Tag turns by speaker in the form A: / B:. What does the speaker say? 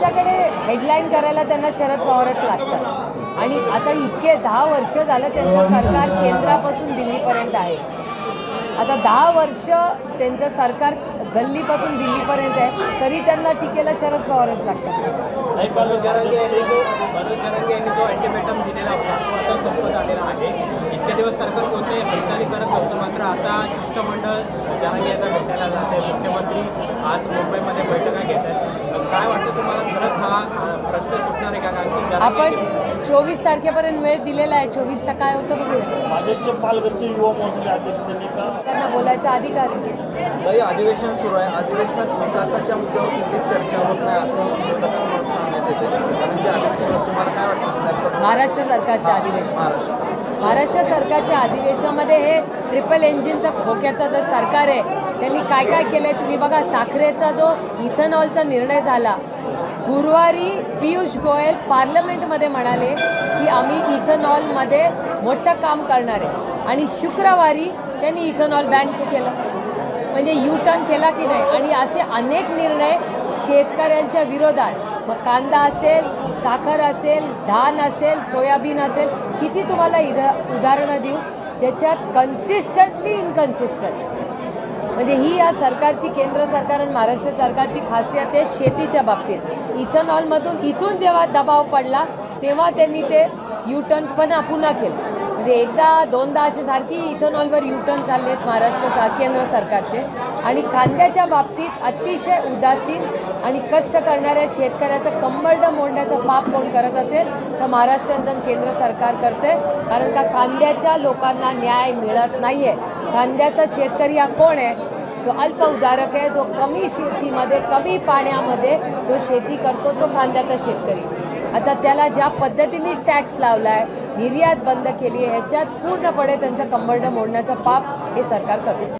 A: त्यांच्याकडे हेडलाईन करायला त्यांना शरद पवारच लागतात. आणि आता इतके दहा वर्ष झालं त्यांचं सरकार केंद्रापासून दिल्लीपर्यंत आहे. आता दहा वर्ष त्यांचं सरकार गल्लीपासून दिल्लीपर्यंत आहे तरी त्यांना टीकेला शरद पवारच लागतात.
B: तो आहे हालचाली करत नव्हतं मात्र आता शिष्टमंडळ यांना भेटायला जाते मुख्यमंत्री आज मुंबईमध्ये बैठका घेत आहेत. काय वाटतं तुम्हाला? खरंच हा प्रश्न सुटणार आहे का? कारण
A: आपण चोवीस तारखेपर्यंत वेळ दिलेला आहे. चोवीसला काय होतं बघूया.
C: भाजपचे पालघरचे युवा मोर्चाचे अध्यक्ष त्यांनी का
A: त्यांना बोलायचा अधिकार आहे.
D: अधिवेशन सुरू आहे. अधिवेशनात विकासाच्या मुद्द्यावर कुठली चर्चा होत नाही असं विरोधकांकडून सांगण्यात येते म्हणजे अधिवेशनात तुम्हाला काय वाटतं?
A: महाराष्ट्र सरकारच्या अधिवेशन.
D: महाराष्ट्र
A: महाराष्ट्र सरकारच्या अधिवेशनामध्ये हे ट्रिपल इंजिनचं खोक्याचं जे सरकार आहे त्यांनी काय काय केलं आहे तुम्ही बघा साखरेचा जो इथेनॉलचा निर्णय झाला. गुरुवारी पियुष गोयल पार्लमेंटमध्ये म्हणाले की आम्ही इथेनॉलमध्ये मोठं काम करणार आहे. आणि शुक्रवारी त्यांनी इथेनॉल बॅन केलं. म्हणजे यू टर्न केला की नाही? आणि असे अनेक निर्णय शेतकऱ्यांच्या विरोधात मग कांदा असेल साखर असेल धान असेल सोयाबीन असेल किती तुम्हाला इध उदाहरणं देऊ ज्याच्यात कन्सिस्टंटली इनकन्सिस्टंट म्हणजे ही या सरकारची केंद्र सरकार आणि महाराष्ट्र सरकारची खासियत आहे शेतीच्या बाबतीत. इथेनॉलमधून इथून जेव्हा दबाव पडला तेव्हा त्यांनी ते युटर्न पण पुन्हा केलं. म्हणजे एकदा दोनदा असे सारखी इथेनॉलवर युटर्न चालले आहेत महाराष्ट्र सा केंद्र सरकारचे. आणि कांद्याच्या बाबतीत अतिशय उदासीन आणि कष्ट करणाऱ्या शेतकऱ्याचं कंबरड मोडण्याचं पाप कोण करत असेल तर महाराष्ट्रांचं केंद्र सरकार करते कारण का कांद्याच्या लोकांना न्याय मिळत नाही आहे कांद्याचा शेतकरी हा कोण आहे? जो अल्प उदारक आहे जो कमी शेतीमध्ये कमी पाण्यामध्ये जो शेती करतो तो कांद्याचा शेतकरी. आता त्याला ज्या पद्धतीने टॅक्स लावला आहे निर्यात बंद केली आहे. ह्याच्यात पूर्णपणे त्यांचं कंबरडं मोडण्याचं पाप हे सरकार करते.